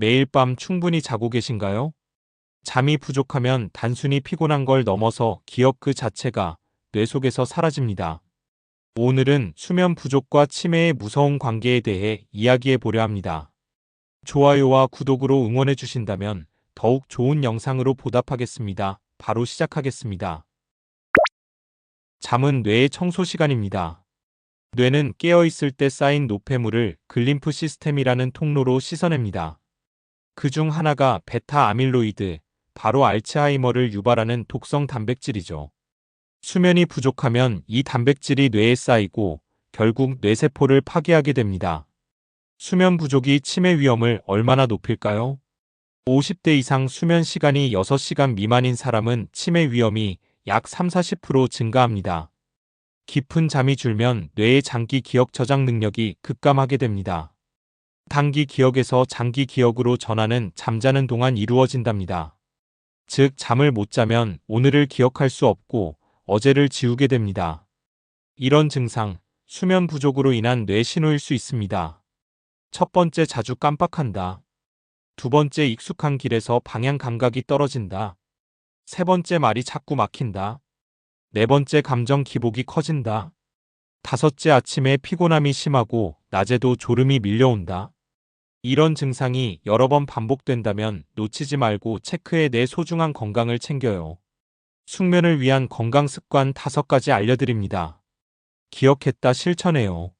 매일 밤 충분히 자고 계신가요? 잠이 부족하면 단순히 피곤한 걸 넘어서 기억 그 자체가 뇌 속에서 사라집니다. 오늘은 수면 부족과 치매의 무서운 관계에 대해 이야기해 보려 합니다. 좋아요와 구독으로 응원해 주신다면 더욱 좋은 영상으로 보답하겠습니다. 바로 시작하겠습니다. 잠은 뇌의 청소 시간입니다. 뇌는 깨어있을 때 쌓인 노폐물을 글림프 시스템이라는 통로로 씻어냅니다. 그 중 하나가 베타 아밀로이드, 바로 알츠하이머를 유발하는 독성 단백질이죠. 수면이 부족하면 이 단백질이 뇌에 쌓이고 결국 뇌세포를 파괴하게 됩니다. 수면 부족이 치매 위험을 얼마나 높일까요? 50대 이상 수면 시간이 6시간 미만인 사람은 치매 위험이 약 3-40% 증가합니다. 깊은 잠이 줄면 뇌의 장기 기억 저장 능력이 급감하게 됩니다. 단기 기억에서 장기 기억으로 전하는 잠자는 동안 이루어진답니다. 즉, 잠을 못 자면 오늘을 기억할 수 없고 어제를 지우게 됩니다. 이런 증상, 수면 부족으로 인한 뇌 신호일 수 있습니다. 첫 번째 자주 깜빡한다. 두 번째 익숙한 길에서 방향 감각이 떨어진다. 세 번째 말이 자꾸 막힌다. 네 번째 감정 기복이 커진다. 다섯째 아침에 피곤함이 심하고 낮에도 졸음이 밀려온다. 이런 증상이 여러 번 반복된다면 놓치지 말고 체크해 내 소중한 건강을 챙겨요. 숙면을 위한 건강 습관 다섯 가지 알려드립니다. 기억했다 실천해요.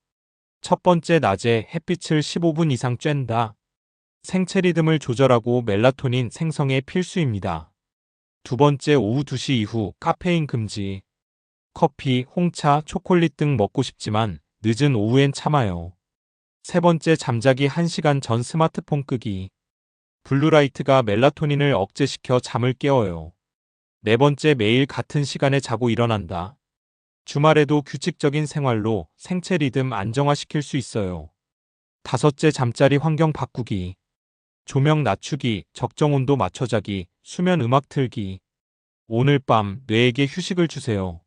첫 번째 낮에 햇빛을 15분 이상 쬐다. 생체 리듬을 조절하고 멜라토닌 생성에 필수입니다. 두 번째 오후 2시 이후 카페인 금지. 커피, 홍차, 초콜릿 등 먹고 싶지만 늦은 오후엔 참아요. 세 번째 잠자기 1시간 전 스마트폰 끄기. 블루라이트가 멜라토닌을 억제시켜 잠을 깨워요. 네 번째 매일 같은 시간에 자고 일어난다. 주말에도 규칙적인 생활로 생체 리듬 안정화시킬 수 있어요. 다섯째 잠자리 환경 바꾸기. 조명 낮추기, 적정 온도 맞춰 자기, 수면 음악 틀기. 오늘 밤 뇌에게 휴식을 주세요.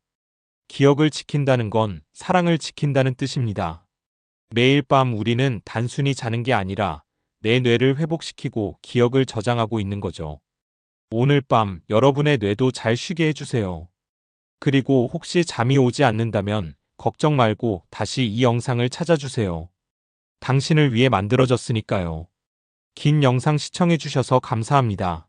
기억을 지킨다는 건 사랑을 지킨다는 뜻입니다. 매일 밤 우리는 단순히 자는 게 아니라 내 뇌를 회복시키고 기억을 저장하고 있는 거죠. 오늘 밤 여러분의 뇌도 잘 쉬게 해주세요. 그리고 혹시 잠이 오지 않는다면 걱정 말고 다시 이 영상을 찾아주세요. 당신을 위해 만들어졌으니까요. 긴 영상 시청해주셔서 감사합니다.